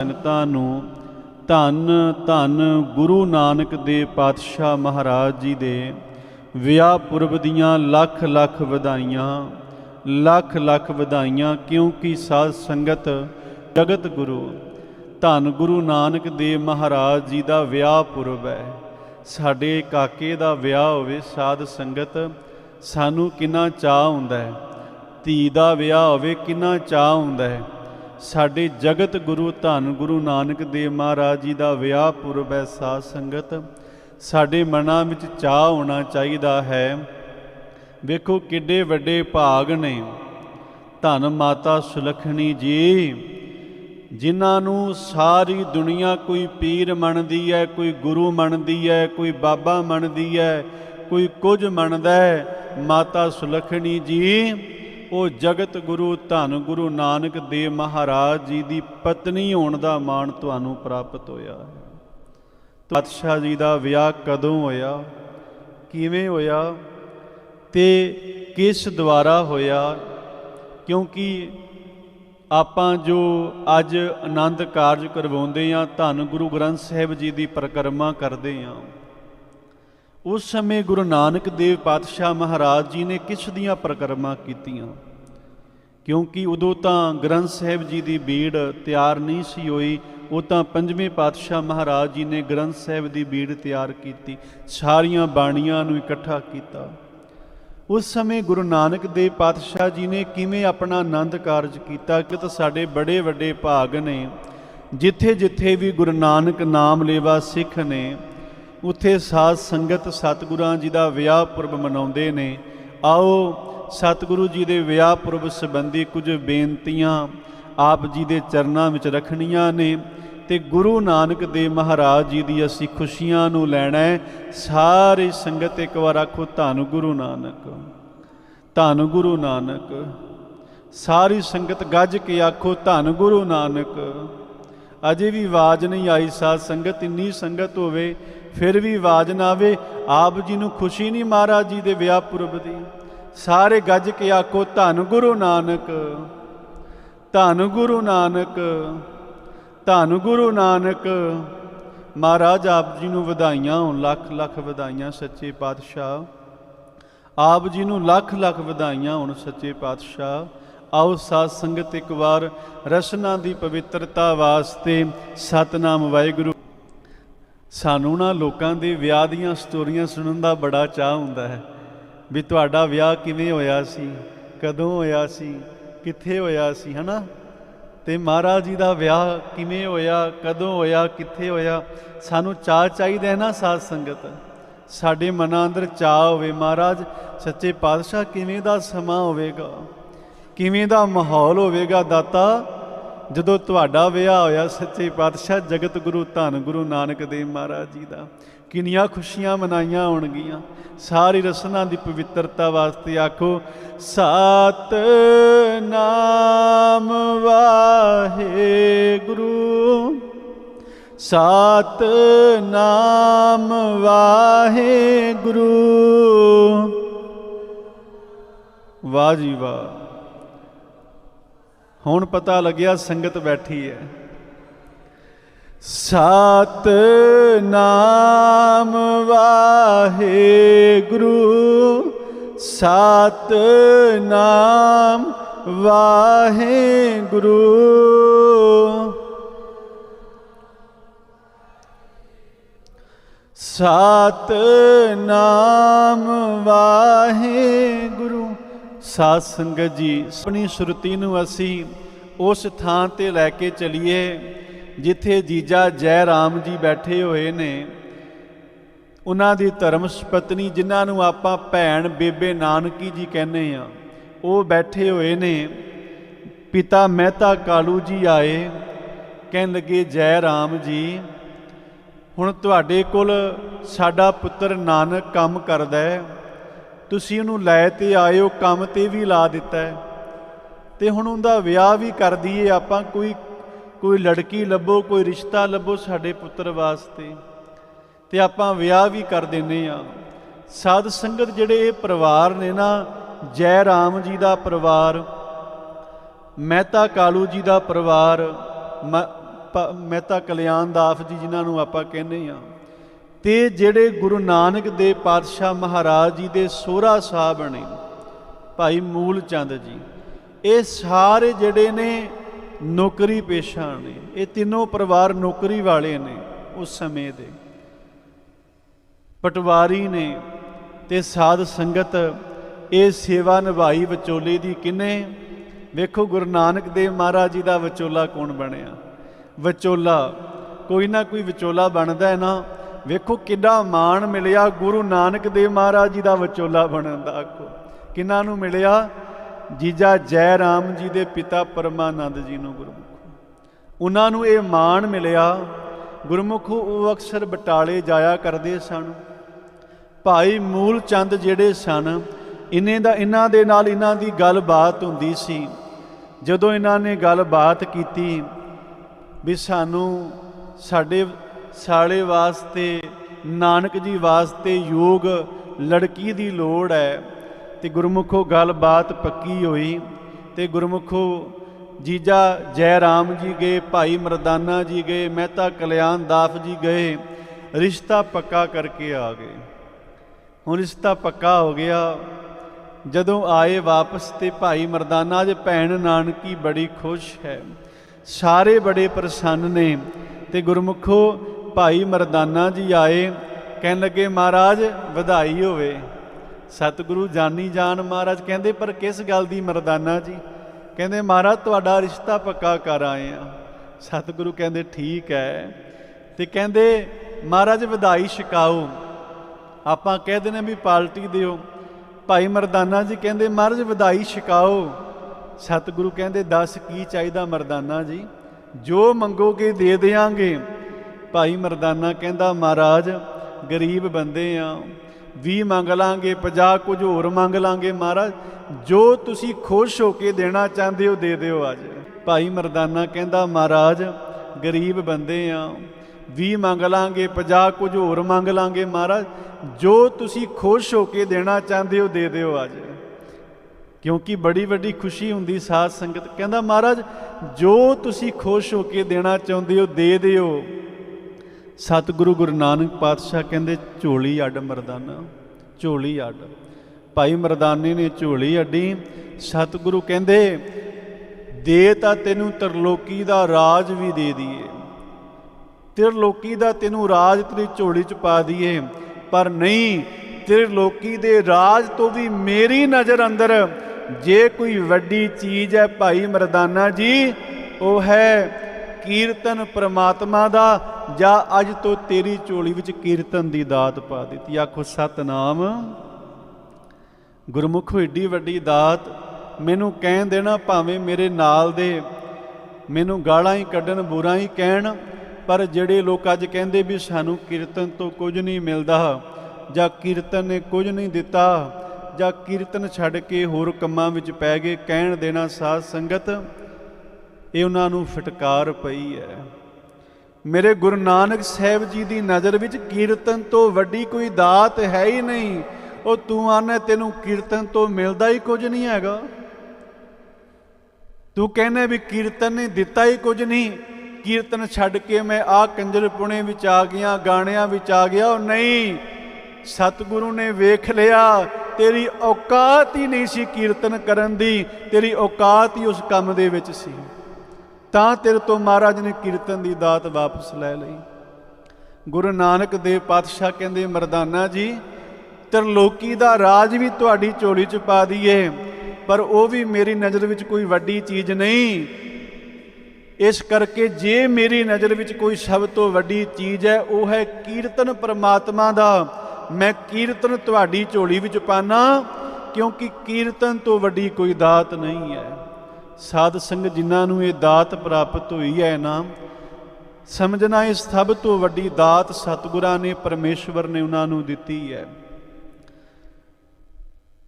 ਸੰਗਤਾਂ ਨੂੰ ਧੰਨ ਧੰਨ ਗੁਰੂ ਨਾਨਕ ਦੇਵ ਪਾਤਸ਼ਾਹ ਮਹਾਰਾਜ ਜੀ ਦੇ ਵਿਆਹ ਪੁਰਬ ਦੀਆਂ ਲੱਖ ਲੱਖ ਵਧਾਈਆਂ, ਲੱਖ ਲੱਖ ਵਧਾਈਆਂ, ਕਿਉਂਕਿ ਸਾਧ ਸੰਗਤ ਜਗਤ ਗੁਰੂ, ਧੰਨ ਗੁਰੂ ਨਾਨਕ ਦੇਵ ਮਹਾਰਾਜ ਜੀ ਦਾ ਵਿਆਹ ਪੁਰਬ ਹੈ। ਸਾਡੇ ਕਾਕੇ ਦਾ ਵਿਆਹ ਹੋਵੇ, ਸਾਧ ਸੰਗਤ ਸਾਨੂੰ ਕਿੰਨਾ ਚਾਹ ਹੁੰਦਾ ਹੈ। ਧੀ ਦਾ ਵਿਆਹ ਹੋਵੇ, ਕਿੰਨਾ ਚਾਹ ਹੁੰਦਾ ਹੈ। ਸਾਡੇ ਜਗਤ ਗੁਰੂ ਧੰਨ ਗੁਰੂ ਨਾਨਕ ਦੇਵ ਮਹਾਰਾਜ ਜੀ ਦਾ ਵਿਆਹ ਪੁਰਬ ਹੈ ਸਾਧ ਸੰਗਤ। ਸਾਡੇ ਮਨਾਂ ਵਿੱਚ ਚਾਹ ਹੋਣਾ ਚਾਹੀਦਾ ਹੈ। ਵੇਖੋ ਕਿੱਡੇ ਵੱਡੇ ਭਾਗ ਨੇ। ਧੰਨ ਮਾਤਾ ਸੁਲਖਣੀ ਜੀ, ਜਿਨ੍ਹਾਂ ਨੂੰ ਸਾਰੀ ਦੁਨੀਆ ਕੋਈ ਪੀਰ ਮੰਨਦੀ ਹੈ, ਕੋਈ ਗੁਰੂ ਮੰਨਦੀ ਹੈ, ਕੋਈ ਬਾਬਾ ਮੰਨਦੀ ਹੈ, ਕੋਈ ਕੁਝ ਮੰਨਦਾ ਹੈ। ਮਾਤਾ ਸੁਲਖਣੀ ਜੀ ਉਹ ਜਗਤ ਗੁਰੂ ਧੰਨ ਗੁਰੂ ਨਾਨਕ ਦੇਵ ਮਹਾਰਾਜ ਜੀ ਦੀ ਪਤਨੀ ਹੋਣ ਦਾ ਮਾਣ ਤੁਹਾਨੂੰ ਪ੍ਰਾਪਤ ਹੋਇਆ ਹੈ। ਪਾਤਸ਼ਾਹ ਜੀ ਦਾ ਵਿਆਹ ਕਦੋਂ ਹੋਇਆ? ਕਿਵੇਂ ਹੋਇਆ? ਤੇ ਕਿਸ ਦੁਆਰਾ ਹੋਇਆ? ਕਿਉਂਕਿ ਆਪਾਂ ਜੋ ਅੱਜ ਆਨੰਦ ਕਾਰਜ ਕਰਵਾਉਂਦੇ ਆ ਧੰਨ ਗੁਰੂ ਗ੍ਰੰਥ ਸਾਹਿਬ ਜੀ ਦੀ ਪਰਿਕਰਮਾ ਕਰਦੇ ਆ ਉਸ ਸਮੇਂ ਗੁਰੂ ਨਾਨਕ ਦੇਵ ਪਾਤਸ਼ਾਹ ਮਹਾਰਾਜ ਜੀ ਨੇ ਕਿਸ ਦੀਆਂ ਪਰਿਕਰਮਾ ਕੀਤੀਆਂ? ਕਿਉਂਕਿ ਉਦੋਂ ਤਾਂ ਗ੍ਰੰਥ ਸਾਹਿਬ ਜੀ ਦੀ ਬੀੜ ਤਿਆਰ ਨਹੀਂ ਸੀ ਹੋਈ, ਉਹ ਤਾਂ ਪੰਜਵੇਂ ਪਾਤਸ਼ਾਹ ਮਹਾਰਾਜ ਜੀ ਨੇ ਗ੍ਰੰਥ ਸਾਹਿਬ ਦੀ ਬੀੜ ਤਿਆਰ ਕੀਤੀ, ਸਾਰੀਆਂ ਬਾਣੀਆਂ ਨੂੰ ਇਕੱਠਾ ਕੀਤਾ। ਉਸ ਸਮੇਂ ਗੁਰੂ ਨਾਨਕ ਦੇਵ ਪਾਤਸ਼ਾਹ ਜੀ ਨੇ ਕਿਵੇਂ ਆਪਣਾ ਆਨੰਦ ਕਾਰਜ ਕੀਤਾ ਕਿ ਤਾਂ ਸਾਡੇ ਬੜੇ ਵੱਡੇ ਭਾਗ ਨੇ ਜਿੱਥੇ ਜਿੱਥੇ ਵੀ ਗੁਰੂ ਨਾਨਕ ਨਾਮ ਲੇਵਾ ਸਿੱਖ ਨੇ, ਉੱਥੇ ਸਾਧ ਸੰਗਤ ਸਤਿਗੁਰਾਂ ਜੀ ਦਾ ਵਿਆਹ ਪੁਰਬ ਮਨਾਉਂਦੇ ਨੇ, ਆਓ ਸਤਿਗੁਰੂ ਜੀ ਦੇ ਵਿਆਹ ਪੁਰਬ ਸੰਬੰਧੀ ਕੁਝ ਬੇਨਤੀਆਂ ਆਪ ਜੀ ਦੇ ਚਰਨਾਂ ਵਿੱਚ ਰੱਖਣੀਆਂ ਨੇ ਤੇ ਗੁਰੂ ਨਾਨਕ ਦੇਵ ਮਹਾਰਾਜ ਜੀ ਦੀ ਅਸੀਂ ਖੁਸ਼ੀਆਂ ਨੂੰ ਲੈਣਾ ਹੈ। ਸਾਰੀ ਸੰਗਤ ਇੱਕ ਵਾਰ ਆਖੋ, ਧੰਨ ਗੁਰੂ ਨਾਨਕ, ਧੰਨ ਗੁਰੂ ਨਾਨਕ। ਸਾਰੀ ਸੰਗਤ ਗੱਜ ਕੇ ਆਖੋ, ਧੰਨ ਗੁਰੂ ਨਾਨਕ। ਅਜੇ ਵੀ ਆਵਾਜ਼ ਨਹੀਂ ਆਈ ਸਾਧ ਸੰਗਤ, ਇੰਨੀ ਸੰਗਤ ਹੋਵੇ, ਫਿਰ ਵੀ ਆਵਾਜ਼ ਨਾ ਆਵੇ। ਆਪ ਜੀ ਨੂੰ ਖੁਸ਼ੀ ਨਹੀਂ ਮਹਾਰਾਜ ਜੀ ਦੇ ਵਿਆਹ ਪੁਰਬ ਦੀ। ਸਾਰੇ ਗੱਜ ਕੇ ਆਖੋ, ਧੰਨ ਗੁਰੂ ਨਾਨਕ, ਧੰਨ ਗੁਰੂ ਨਾਨਕ, ਧੰਨ ਗੁਰੂ ਨਾਨਕ। ਮਹਾਰਾਜ ਆਪ ਜੀ ਨੂੰ ਵਧਾਈਆਂ ਹੋਣ ਲੱਖ ਲੱਖ ਵਧਾਈਆਂ ਸੱਚੇ ਪਾਤਸ਼ਾਹ। ਆਪ ਜੀ ਨੂੰ ਲੱਖ ਲੱਖ ਵਧਾਈਆਂ ਹੋਣ ਸੱਚੇ ਪਾਤਸ਼ਾਹ। ਆਓ ਸਾਧ ਸੰਗਤ ਇੱਕ ਵਾਰ ਰਸਨਾ ਦੀ ਪਵਿੱਤਰਤਾ ਵਾਸਤੇ ਸਤਨਾਮ ਵਾਹਿਗੁਰੂ। ਸਾਨੂੰ ਨਾ ਲੋਕਾਂ ਦੇ ਵਿਆਹ ਦੀਆਂ ਸਟੋਰੀਆਂ ਸੁਣਨ ਦਾ ਬੜਾ ਚਾਹ ਹੁੰਦਾ ਹੈ। ਵੀ ਤੁਹਾਡਾ ਵਿਆਹ ਕਿਵੇਂ ਹੋਇਆ ਸੀ? ਕਦੋਂ ਹੋਇਆ ਸੀ? ਕਿੱਥੇ ਹੋਇਆ ਸੀ, ਹਨਾ? ਤੇ ਮਹਾਰਾਜ ਜੀ ਦਾ ਵਿਆਹ ਕਿਵੇਂ ਹੋਇਆ? ਕਦੋਂ ਹੋਇਆ? ਕਿੱਥੇ ਹੋਇਆ? ਸਾਨੂੰ ਚਾਹ ਚਾਹੀਦਾ ਹੈ ਨਾ ਸਾਧ ਸੰਗਤ। ਸਾਡੇ ਮਨਾਂ ਅੰਦਰ ਚਾਹ ਹੋਵੇ ਮਹਾਰਾਜ, ਸੱਚੇ ਪਾਤਸ਼ਾਹ ਕਿਵੇਂ ਦਾ ਸਮਾਂ ਹੋਵੇਗਾ? ਕਿਵੇਂ ਦਾ ਮਾਹੌਲ ਹੋਵੇਗਾ ਦਾਤਾ? ਜਦੋਂ ਤੁਹਾਡਾ ਵਿਆਹ ਹੋਇਆ, ਸੱਚੇ ਪਾਤਸ਼ਾਹ, ਜਗਤ ਗੁਰੂ ਧੰਨ ਗੁਰੂ ਨਾਨਕ ਦੇਵ ਮਹਾਰਾਜ ਜੀ ਦਾ ਕਿੰਨੀਆਂ ਖੁਸ਼ੀਆਂ ਮਨਾਈਆਂ ਹੋਣਗੀਆਂ। ਸਾਰੀ ਰਸਨਾ ਦੀ ਪਵਿੱਤਰਤਾ ਵਾਸਤੇ ਆਖੋ ਸਤ ਨਾਮ ਵਾਹਿਗੁਰੂ। ਸਤ ਨਾਮ ਵਾਹਿਗੁਰੂ। ਵਾਹ ਜੀ ਵਾਹ। ਹੁਣ ਪਤਾ ਲੱਗਿਆ ਸੰਗਤ ਬੈਠੀ ਹੈ। ਸਤ ਨਾਮ ਵਾਹਿਗੁਰੂ ਸਤ ਨਾਮ ਵਾਹਿਗੁਰੂ। ਸਤ ਨਾਮ ਵਾਹਿਗੁਰੂ, ਸਾਧ ਸੰਗਤ ਜੀ, ਆਪਣੀ ਸੁਰਤੀ ਨੂੰ ਅਸੀਂ ਉਸ ਥਾਂ ਤੇ ਲੈ ਕੇ ਚਲੀਏ ਜਿੱਥੇ ਜੀਜਾ ਜੈ ਰਾਮ ਜੀ ਬੈਠੇ ਹੋਏ ਨੇ, ਉਹਨਾਂ ਦੀ ਧਰਮ ਪਤਨੀ ਜਿਨ੍ਹਾਂ ਨੂੰ ਆਪਾਂ ਭੈਣ ਬੇਬੇ ਨਾਨਕੀ ਜੀ ਕਹਿੰਦੇ ਆ ਉਹ ਬੈਠੇ ਹੋਏ ਨੇ। ਪਿਤਾ ਮਹਿਤਾ ਕਾਲੂ ਜੀ ਆਏ, ਕਹਿਣ ਲੱਗੇ ਜੈ ਰਾਮ ਜੀ, ਹੁਣ ਤੁਹਾਡੇ ਕੋਲ ਸਾਡਾ ਪੁੱਤਰ ਨਾਨਕ ਕੰਮ ਕਰਦਾ ਹੈ। ਤੁਸੀਂ ਉਹਨੂੰ ਲੈ ਤੇ ਆਇਓ, ਕੰਮ ਤੇ ਵੀ ਲਾ ਦਿੱਤਾ ਹੈ। ਤੇ ਹੁਣ ਉਹਦਾ ਵਿਆਹ ਵੀ ਕਰ ਦਈਏ, ਆਪਾਂ ਕੋਈ ਕੋਈ ਲੜਕੀ ਲੱਭੋ, ਕੋਈ ਰਿਸ਼ਤਾ ਲੱਭੋ ਸਾਡੇ ਪੁੱਤਰ ਵਾਸਤੇ, ਤੇ ਆਪਾਂ ਵਿਆਹ ਵੀ ਕਰ ਦਿੰਨੇ ਆ ਸਾਧ ਸੰਗਤ ਜਿਹੜੇ ਇਹ ਪਰਿਵਾਰ ਨੇ ਨਾ, ਜੈ ਰਾਮ ਜੀ ਦਾ ਪਰਿਵਾਰ, ਮਹਿਤਾ ਕਾਲੂ ਜੀ ਦਾ ਪਰਿਵਾਰ, ਮ- ਆਪਾਂ ਮਹਿਤਾ ਕਲਿਆਣ ਦਾਸ ਜੀ ਜਿਨ੍ਹਾਂ ਨੂੰ ਆਪਾਂ ਕਹਿੰਦੇ ਆ ਤੇ ਜਿਹੜੇ ਗੁਰੂ ਨਾਨਕ ਦੇ ਪਾਤਸ਼ਾਹ ਮਹਾਰਾਜ ਜੀ ਦੇ ਸੋਹਰਾ ਸਾਹਿਬ ਨੇ, ਭਾਈ ਮੂਲ ਚੰਦ ਜੀ, ਇਹ ਸਾਰੇ ਜਿਹੜੇ ਨੇ ਨੌਕਰੀ ਪੇਸ਼ਾ ਨੇ। ਇਹ ਤਿੰਨੋਂ ਪਰਿਵਾਰ ਨੌਕਰੀ ਵਾਲੇ ਨੇ ਉਸ ਸਮੇਂ ਦੇ। ਪਟਵਾਰੀ ਨੇ ਤੇ ਸਾਧ ਸੰਗਤ ਇਹ ਸੇਵਾ ਨਿਭਾਈ ਵਿਚੋਲੇ ਦੀ ਕਿਨੇ? ਵੇਖੋ ਗੁਰੂ ਨਾਨਕ ਦੇਵ ਮਹਾਰਾਜ ਜੀ ਦਾ ਵਿਚੋਲਾ ਕੌਣ ਬਣਿਆ? ਵਿਚੋਲਾ, ਕੋਈ ਨਾ ਕੋਈ ਵਿਚੋਲਾ ਬਣਦਾ ਹੈ ਨਾ। ਵੇਖੋ ਕਿੰਨਾ ਮਾਣ ਮਿਲਿਆ ਗੁਰੂ ਨਾਨਕ ਦੇਵ ਮਹਾਰਾਜ ਜੀ ਦਾ ਵਿਚੋਲਾ ਬਣਨ ਦਾ। ਆਖੋ, ਕਿੰਨਾਂ ਨੂੰ ਮਿਲਿਆ? ਜੀਜਾ ਜੈ ਰਾਮ ਜੀ ਦੇ ਪਿਤਾ ਪਰਮਾਨੰਦ ਜੀ ਨੂੰ ਗੁਰਮੁਖ। ਉਹਨਾਂ ਨੂੰ ਇਹ ਮਾਣ ਮਿਲਿਆ, ਗੁਰਮੁਖ, ਉਹ ਅਕਸਰ ਬਟਾਲੇ ਜਾਇਆ ਕਰਦੇ ਸਨ। ਭਾਈ ਮੂਲ ਚੰਦ ਜਿਹੜੇ ਸਨ, ਇਨੇ ਦਾ, ਇਹਨਾਂ ਦੇ ਨਾਲ ਇਹਨਾਂ ਦੀ ਗੱਲਬਾਤ ਹੁੰਦੀ ਸੀ। ਜਦੋਂ ਇਹਨਾਂ ਨੇ ਗੱਲਬਾਤ ਕੀਤੀ ਵੀ ਸਾਨੂੰ ਸਾਡੇ ਸਾਲੇ ਵਾਸਤੇ, ਨਾਨਕ ਜੀ ਵਾਸਤੇ ਯੋਗ ਲੜਕੀ ਦੀ ਲੋੜ ਹੈ ਤੇ ਗੁਰਮੁਖੋ ਗੱਲਬਾਤ ਪੱਕੀ ਹੋਈ ਤੇ ਗੁਰਮੁਖੋ, ਜੀਜਾ ਜੈ ਰਾਮ ਜੀ ਗਏ, ਭਾਈ ਮਰਦਾਨਾ ਜੀ ਗਏ, ਮਹਿਤਾ ਕਲਿਆਣ ਦਾਸ ਜੀ ਗਏ, ਰਿਸ਼ਤਾ ਪੱਕਾ ਕਰਕੇ ਆ ਗਏ। ਹੁਣ ਰਿਸ਼ਤਾ ਪੱਕਾ ਹੋ ਗਿਆ। ਜਦੋਂ ਆਏ ਵਾਪਸ ਤੇ ਭਾਈ ਮਰਦਾਨਾ ਦੇ ਭੈਣ ਨਾਨਕੀ ਬੜੀ ਖੁਸ਼ ਹੈ। ਸਾਰੇ ਬੜੇ ਪ੍ਰਸੰਨ ਨੇ ਤੇ ਗੁਰਮੁਖੋ, ਭਾਈ ਮਰਦਾਨਾ ਜੀ ਆਏ, ਕਹਿਣ ਲੱਗੇ, ਮਹਾਰਾਜ, ਵਧਾਈ ਹੋਵੇ। ਸਤਿਗੁਰੂ ਜਾਨੀ ਜਾਨ ਮਹਾਰਾਜ ਕਹਿੰਦੇ, ਪਰ ਕਿਸ ਗੱਲ ਦੀ ਮਰਦਾਨਾ ਜੀ? ਕਹਿੰਦੇ, ਮਹਾਰਾਜ, ਤੁਹਾਡਾ ਰਿਸ਼ਤਾ ਪੱਕਾ ਕਰ ਆਏ ਆ। ਸਤਿਗੁਰੂ ਕਹਿੰਦੇ, ਠੀਕ ਹੈ ਤੇ ਕਹਿੰਦੇ, ਮਹਾਰਾਜ, ਵਧਾਈ ਛਕਾਓ। ਆਪਾਂ ਕਹਿ ਦਿੰਦੇ ਵੀ ਪਾਲਟੀ ਦਿਓ। ਭਾਈ ਮਰਦਾਨਾ ਜੀ ਕਹਿੰਦੇ, ਮਹਾਰਾਜ, ਵਧਾਈ ਛਕਾਓ। ਸਤਿਗੁਰੂ ਕਹਿੰਦੇ, ਦੱਸ ਕੀ ਚਾਹੀਦਾ ਮਰਦਾਨਾ ਜੀ? ਜੋ ਮੰਗੋਗੇ ਦੇ ਦੇਾਂਗੇ ਭਾਈ ਮਰਦਾਨਾ ਕਹਿੰਦਾ, ਮਹਾਰਾਜ, ਗਰੀਬ ਬੰਦੇ ਆ। 20 ਮੰਗ ਲਾਂਗੇ 50 ਕੁਝ ਹੋਰ ਮੰਗ ਲਾਂਗੇ ਮਹਾਰਾਜ। ਜੋ ਤੁਸੀਂ ਖੁਸ਼ ਹੋ ਕੇ ਦੇਣਾ ਚਾਹੁੰਦੇ ਹੋ, ਦੇ ਦਿਓ ਅੱਜ। ਭਾਈ ਮਰਦਾਨਾ ਕਹਿੰਦਾ, ਮਹਾਰਾਜ, ਗਰੀਬ ਬੰਦੇ ਆ। 20 ਮੰਗ ਲਾਂਗੇ 50 ਕੁਝ ਹੋਰ ਮੰਗ ਲਾਂਗੇ ਮਹਾਰਾਜ। ਜੋ ਤੁਸੀਂ ਖੁਸ਼ ਹੋ ਕੇ ਦੇਣਾ ਚਾਹੁੰਦੇ ਹੋ, ਦੇ ਦਿਓ ਅੱਜ। ਕਿਉਂਕਿ ਬੜੀ ਵੱਡੀ ਖੁਸ਼ੀ ਹੁੰਦੀ ਸਾਧ ਸੰਗਤ। ਕਹਿੰਦਾ, ਮਹਾਰਾਜ, ਜੋ ਤੁਸੀਂ ਖੁਸ਼ ਹੋ ਕੇ ਦੇਣਾ ਚਾਹੁੰਦੇ ਹੋ, ਦੇ ਦਿਓ। ਸਤਿਗੁਰੂ ਗੁਰੂ ਨਾਨਕ ਪਾਤਸ਼ਾਹ ਕਹਿੰਦੇ, ਝੋਲੀ ਅੱਡ ਮਰਦਾਨਾ, ਝੋਲੀ ਅੱਡ। ਭਾਈ ਮਰਦਾਨੇ ਨੇ ਝੋਲੀ ਅੱਡੀ। ਸਤਿਗੁਰੂ ਕਹਿੰਦੇ, ਦੇ ਤਾਂ ਤੈਨੂੰ ਤਰਲੋਕੀ ਦਾ ਰਾਜ ਵੀ ਦੇ ਦਈਏ ਤਿਰਲੋਕੀ ਦਾ ਤੈਨੂੰ ਰਾਜ ਤੇਰੀ ਝੋਲੀ ਚ ਪਾ ਦਈਏ ਪਰ ਨਹੀਂ, ਤਿਰਲੋਕੀ ਦੇ ਰਾਜ ਤੋਂ ਵੀ ਮੇਰੀ ਨਜ਼ਰ ਅੰਦਰ ਜੇ ਕੋਈ ਵੱਡੀ ਚੀਜ਼ ਹੈ ਭਾਈ ਮਰਦਾਨਾ ਜੀ, ਉਹ ਹੈ ਕੀਰਤਨ ਪ੍ਰਮਾਤਮਾ ਦਾ, ਜਾਂ ਅੱਜ ਤੋਂ ਤੇਰੀ ਝੋਲੀ ਵਿੱਚ ਕੀਰਤਨ ਦੀ ਦਾਤ ਪਾ ਦਿੱਤੀ। ਆਖੋ, ਸਤਨਾਮ। ਗੁਰਮੁਖ ਏਡੀ ਵੱਡੀ ਦਾਤ, ਮੈਨੂੰ ਕਹਿਣ ਦੇਣਾ ਭਾਵੇਂ ਮੇਰੇ ਨਾਲ ਦੇ, ਮੈਨੂੰ ਗਾਲਾਂ ਹੀ ਕੱਢਣ, ਬੁਰਾ ਹੀ ਕਹਿਣ, ਪਰ ਜਿਹੜੇ ਲੋਕ ਅੱਜ ਕਹਿੰਦੇ ਵੀ ਸਾਨੂੰ ਕੀਰਤਨ ਤੋਂ ਕੁਝ ਨਹੀਂ ਮਿਲਦਾ, ਜਾਂ ਕੀਰਤਨ ਨੇ ਕੁਝ ਨਹੀਂ ਦਿੱਤਾ, ਜਾਂ ਕੀਰਤਨ ਛੱਡ ਕੇ ਹੋਰ ਕੰਮਾਂ ਵਿੱਚ ਪੈ ਗਏ, ਕਹਿਣ ਦੇਣਾ ਸਾਧ ਸੰਗਤ ਇਹ ਉਹਨਾਂ ਨੂੰ ਫਟਕਾਰ ਪਈ ਹੈ। ਮੇਰੇ ਗੁਰੂ ਨਾਨਕ ਸਾਹਿਬ ਜੀ ਦੀ ਨਜ਼ਰ ਵਿੱਚ ਕੀਰਤਨ ਤੋਂ ਵੱਡੀ ਕੋਈ ਦਾਤ ਹੈ ਹੀ ਨਹੀਂ। ਉਹ ਤੂੰ ਆਨੇ ਤੈਨੂੰ ਕੀਰਤਨ ਤੋਂ ਮਿਲਦਾ ਹੀ ਕੁਝ ਨਹੀਂ ਹੈਗਾ। ਤੂੰ ਕਹਿੰਦੇ ਵੀ ਕੀਰਤਨ ਨੇ ਦਿੱਤਾ ਹੀ ਕੁਝ ਨਹੀਂ। ਕੀਰਤਨ ਛੱਡ ਕੇ ਮੈਂ ਆ ਕੰਜਰਪੁਣੇ ਵਿੱਚ ਆ ਗਿਆ, ਗਾਣਿਆਂ ਵਿੱਚ ਆ ਗਿਆ। ਉਹ ਨਹੀਂ, ਸਤਿਗੁਰੂ ਨੇ ਵੇਖ ਲਿਆ, ਤੇਰੀ ਔਕਾਤ ਹੀ ਨਹੀਂ ਸੀ ਕੀਰਤਨ ਕਰਨ ਦੀ। ਤੇਰੀ ਔਕਾਤ ਹੀ ਉਸ ਕੰਮ ਦੇ ਵਿੱਚ ਸੀ। ਤਾਂ ਤੇਰੇ ਤੋਂ ਮਹਾਰਾਜ ਨੇ ਕੀਰਤਨ ਦੀ ਦਾਤ ਵਾਪਸ ਲੈ ਲਈ। ਗੁਰੂ ਨਾਨਕ ਦੇਵ ਪਾਤਸ਼ਾਹ ਕਹਿੰਦੇ, ਮਰਦਾਨਾ ਜੀ, ਤਰਲੋਕੀ ਦਾ ਰਾਜ ਵੀ ਤੁਹਾਡੀ ਝੋਲੀ 'ਚ ਪਾ ਦਈਏ, ਪਰ ਉਹ ਵੀ ਮੇਰੀ ਨਜ਼ਰ ਵਿੱਚ ਕੋਈ ਵੱਡੀ ਚੀਜ਼ ਨਹੀਂ। ਇਸ ਕਰਕੇ ਜੇ ਮੇਰੀ ਨਜ਼ਰ ਵਿੱਚ ਕੋਈ ਸਭ ਤੋਂ ਵੱਡੀ ਚੀਜ਼ ਹੈ, ਉਹ ਹੈ ਕੀਰਤਨ ਪ੍ਰਮਾਤਮਾ ਦਾ। ਮੈਂ ਕੀਰਤਨ ਤੁਹਾਡੀ ਝੋਲੀ ਵਿੱਚ ਪਾਣਾ ਕਿਉਂਕਿ ਕੀਰਤਨ ਤੋਂ ਵੱਡੀ ਕੋਈ ਦਾਤ ਨਹੀਂ ਹੈ। ਸਾਧ ਸੰਗਤ ਜਿਨ੍ਹਾਂ ਨੂੰ ਇਹ ਦਾਤ ਪ੍ਰਾਪਤ ਹੋਈ ਹੈ ਨਾ ਸਮਝਣਾ ਇਹ ਸਭ ਤੋਂ ਵੱਡੀ ਦਾਤ ਸਤਿਗੁਰਾਂ ਨੇ, ਪਰਮੇਸ਼ਵਰ ਨੇ ਉਹਨਾਂ ਨੂੰ ਦਿੱਤੀ ਹੈ।